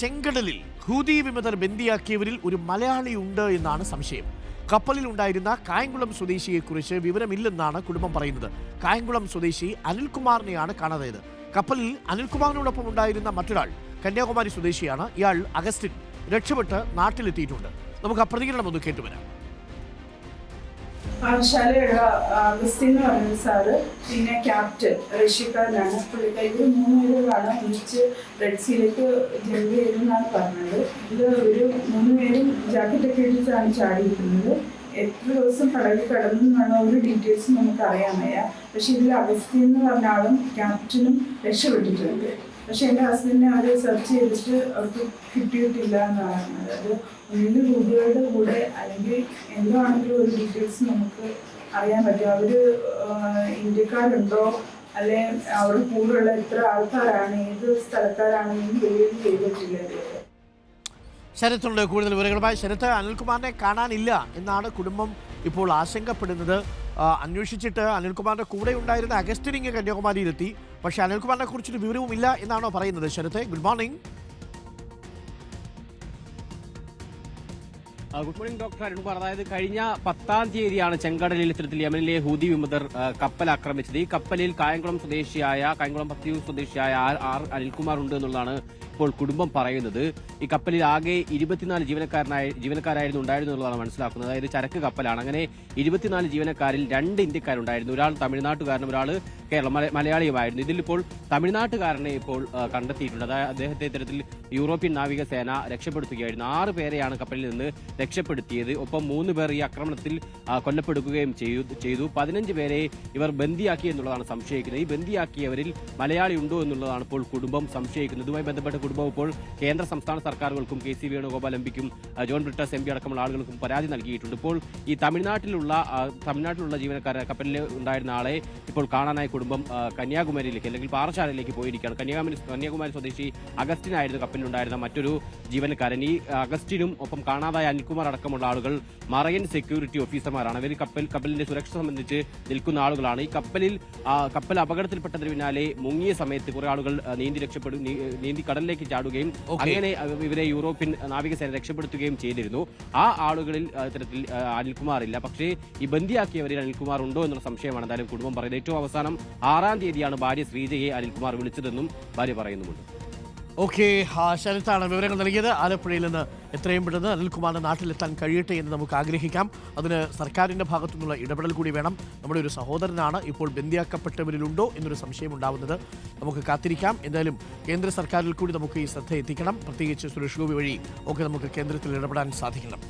ചെങ്കടലിൽ ഹൂതി വിമതർ ബന്ദിയാക്കിയവരിൽ ഒരു മലയാളി ഉണ്ട് എന്നാണ് സംശയം. കപ്പലിൽ ഉണ്ടായിരുന്ന കായംകുളം സ്വദേശിയെക്കുറിച്ച് വിവരമില്ലെന്നാണ് കുടുംബം പറയുന്നത്. കായംകുളം സ്വദേശി അനിൽകുമാറിനെയാണ് കാണാതായത്. കപ്പലിൽ അനിൽകുമാറിനോടൊപ്പം ഉണ്ടായിരുന്ന മറ്റൊരാൾ കന്യാകുമാരി സ്വദേശിയാണ്. ഇയാൾ അഗസ്റ്റിൻ രക്ഷപ്പെട്ട് നാട്ടിലെത്തിയിട്ടുണ്ട്. നമുക്ക് ആ പ്രതികരണം ഒന്ന് കേട്ടുവരാം. പാഠശാലയുള്ള അഗസ്റ്റിൻ എന്ന് പറയുന്ന സാറ് പിന്നെ ക്യാപ്റ്റൻ റഷ്യക്കാരനാണ് പുള്ളിക്കാർ ഇവർ മൂന്നുപേരുമാണ് ഒന്നിച്ച് റെഡ് സീലേക്ക് ജമ്പ് ചെയ്തെന്നാണ് പറഞ്ഞത്. ഇത് ഒരു മൂന്നുപേരും ജാക്കറ്റൊക്കെ ഇട്ടിട്ടാണ് ചാടിയിരിക്കുന്നത്. എത്ര ദിവസം കടലിൽ കിടന്നു എന്നുള്ള ഒരു ഡീറ്റെയിൽസ് നമുക്ക് അറിയാൻ വയ്യ. പക്ഷെ ഇതിൽ അവസ്ഥ എന്ന് പറഞ്ഞാലും ക്യാപ്റ്റനും രക്ഷപ്പെട്ടിട്ടുണ്ട്. പക്ഷെ എന്റെ ഹസ്ബൻഡിനെ അവർ സെർച്ച് ചെയ്തിട്ട് അവർക്ക് കിട്ടിയിട്ടില്ല എന്നാണ് പറയുന്നത് അത് ഒന്നിന്റെ രൂപയുടെ കൂടെ അല്ലെങ്കിൽ എന്തോ ആണെങ്കിലും ഒരു ഡീറ്റെയിൽസ് നമുക്ക് അറിയാൻ പറ്റും. അവർ ഇന്ത്യക്കാരുണ്ടോ? അല്ലെ അവരുടെ കൂടെയുള്ള എത്ര ആൾക്കാരാണ്? ഏത് സ്ഥലക്കാരാണെന്നും വെളിയിൽ ചെയ്തിട്ടില്ല ശരത്തുണ്ട് കൂടുതൽ വിവരങ്ങളുമായി ശരത്ത് അനിൽകുമാറിനെ കാണാനില്ല എന്നാണ് കുടുംബം ഇപ്പോൾ ആശങ്കപ്പെടുന്നത്. അന്വേഷിച്ചിട്ട് അനിൽകുമാറിന്റെ കൂടെ ഉണ്ടായിരുന്ന അഗസ്റ്റിനിങ് കന്യാകുമാരിയിലെത്തി. പക്ഷേ അനിൽകുമാറിനെ കുറിച്ചൊരു വിവരവും ഇല്ല എന്നാണോ പറയുന്നത്. Sharath good morning good morning doctor Arunkumar അതായത് കഴിഞ്ഞ പത്താം തീയതിയാണ് ചെങ്കടലിൽ ഇത്തരത്തിൽ യമനിലെ ഹൂതി വിമതർ കപ്പൽ ആക്രമിച്ചത്. ഈ കപ്പലിൽ കായംകുളം സ്വദേശിയായ കായംകുളം പത്തിയൂർ സ്വദേശിയായ ആർ അനിൽകുമാർ ഉണ്ട് എന്നുള്ളതാണ് ഇപ്പോൾ കുടുംബം പറയുന്നത് ഈ കപ്പലിൽ ആകെ ഇരുപത്തിനാല് ജീവനക്കാരനായ ജീവനക്കാരായിരുന്നു ഉണ്ടായിരുന്നു എന്നുള്ളതാണ് മനസ്സിലാക്കുന്നത്. അതായത് ചരക്ക് കപ്പലാണ്. അങ്ങനെ ഇരുപത്തിനാല് ജീവനക്കാരിൽ രണ്ട് ഇന്ത്യക്കാരുണ്ടായിരുന്നു. ഒരാൾ തമിഴ്നാട്ടുകാരനും ഒരാൾ കേരള. മല- മലയാളിയുമായിരുന്നു. ഇതിലിപ്പോൾ തമിഴ്നാട്ടുകാരനെ ഇപ്പോൾ കണ്ടെത്തിയിട്ടുണ്ട്. അതായത് അദ്ദേഹത്തെ ഇത്തരത്തിൽ യൂറോപ്യൻ നാവികസേന രക്ഷപ്പെടുത്തുകയായിരുന്നു. ആറ് പേരെയാണ് കപ്പലിൽ നിന്ന് രക്ഷപ്പെടുത്തിയത്. ഒപ്പം മൂന്ന് പേർ ഈ ആക്രമണത്തിൽ കൊല്ലപ്പെടുക്കുകയും ചെയ്തു. പതിനഞ്ച് പേരെ ഇവർ ബന്ദിയാക്കി എന്നുള്ളതാണ് സംശയിക്കുന്നത്. ഈ ബന്ദിയാക്കിയവരിൽ മലയാളി ഉണ്ടോ എന്നുള്ളതാണ് ഇപ്പോൾ കുടുംബം സംശയിക്കുന്നത്. ഇതുമായി ബന്ധപ്പെട്ട കുടുംബം ഇപ്പോൾ കേന്ദ്ര സംസ്ഥാന സർക്കാരുകൾക്കും കെ സി വേണുഗോപാൽ എംപിക്കും ജോൺ ബ്രിട്ടസ് എംപി അടക്കമുള്ള ആളുകൾക്കും പരാതി നൽകിയിട്ടുണ്ട്. ഇപ്പോൾ ഈ തമിഴ്നാട്ടിലുള്ള തമിഴ്നാട്ടിലുള്ള ജീവനക്കാരെ കപ്പലിൽ ഉണ്ടായിരുന്ന ആളെ ഇപ്പോൾ കാണാനായി കുടുംബം കന്യാകുമാരിയിലേക്ക് അല്ലെങ്കിൽ പാറശാലയിലേക്ക് പോയിരിക്കുകയാണ്. കന്യാകുമാരി കന്യാകുമാരി സ്വദേശി അഗസ്റ്റിനായിരുന്നു കപ്പലിലുണ്ടായിരുന്ന മറ്റൊരു ജീവനക്കാരൻ. ഈ അഗസ്റ്റിനും ഒപ്പം കാണാതായ അനിൽകുമാർ അടക്കമുള്ള ആളുകൾ മറയൻ സെക്യൂരിറ്റി ഓഫീസർമാരാണ്. അവർ കപ്പൽ കപ്പലിന്റെ സുരക്ഷ സംബന്ധിച്ച് നിൽക്കുന്ന ആളുകളാണ്. ഈ കപ്പലിൽ കപ്പൽ അപകടത്തിൽപ്പെട്ടതിന് പിന്നാലെ മുങ്ങിയ സമയത്ത് കുറെ ആളുകൾ നീന്തി രക്ഷപ്പെടും നീന്തി കടലിലേക്ക് ചാടുകയും Okay. അങ്ങനെ ഇവരെ യൂറോപ്യൻ നാവികസേന രക്ഷപ്പെടുത്തുകയും ചെയ്തിരുന്നു. ആ ആളുകളിൽ ഇത്തരത്തിൽ അനിൽകുമാർ ഇല്ല പക്ഷേ ഈ ബന്ദിയാക്കിയവരിൽ അനിൽകുമാർ ഉണ്ടോ എന്നുള്ള സംശയമാണ് എന്തായാലും കുടുംബം പറയുന്നത്. ഏറ്റവും അവസാനം ആറാം തീയതിയാണ് ഭാര്യ ശ്രീജയെ അനിൽകുമാർ വിളിച്ചതെന്നും ഭാര്യ പറയുന്നുമുണ്ട്. ഓക്കെ ശരത്താണ് വിവരങ്ങൾ നൽകിയത്. ആലപ്പുഴയിൽ നിന്ന് എത്രയും പെട്ടെന്ന് അനിൽകുമാറിന്റെ നാട്ടിലെത്താൻ കഴിയട്ടെ എന്ന് നമുക്ക് ആഗ്രഹിക്കാം. അതിന് സർക്കാരിന്റെ ഭാഗത്തു നിന്നുള്ള ഇടപെടൽ കൂടി വേണം. നമ്മുടെ ഒരു സഹോദരനാണ് ഇപ്പോൾ ബന്ദിയാക്കപ്പെട്ടവരിലുണ്ടോ എന്നൊരു സംശയം ഉണ്ടാവുന്നത് നമുക്ക് കാത്തിരിക്കാം. എന്തായാലും കേന്ദ്ര സർക്കാരിൽ കൂടി നമുക്ക് ഈ ശ്രദ്ധ എത്തിക്കണം. പ്രത്യേകിച്ച് സുരേഷ് ഗോപി വഴി ഒക്കെ നമുക്ക് കേന്ദ്രത്തിൽ ഇടപെടാൻ സാധിക്കണം.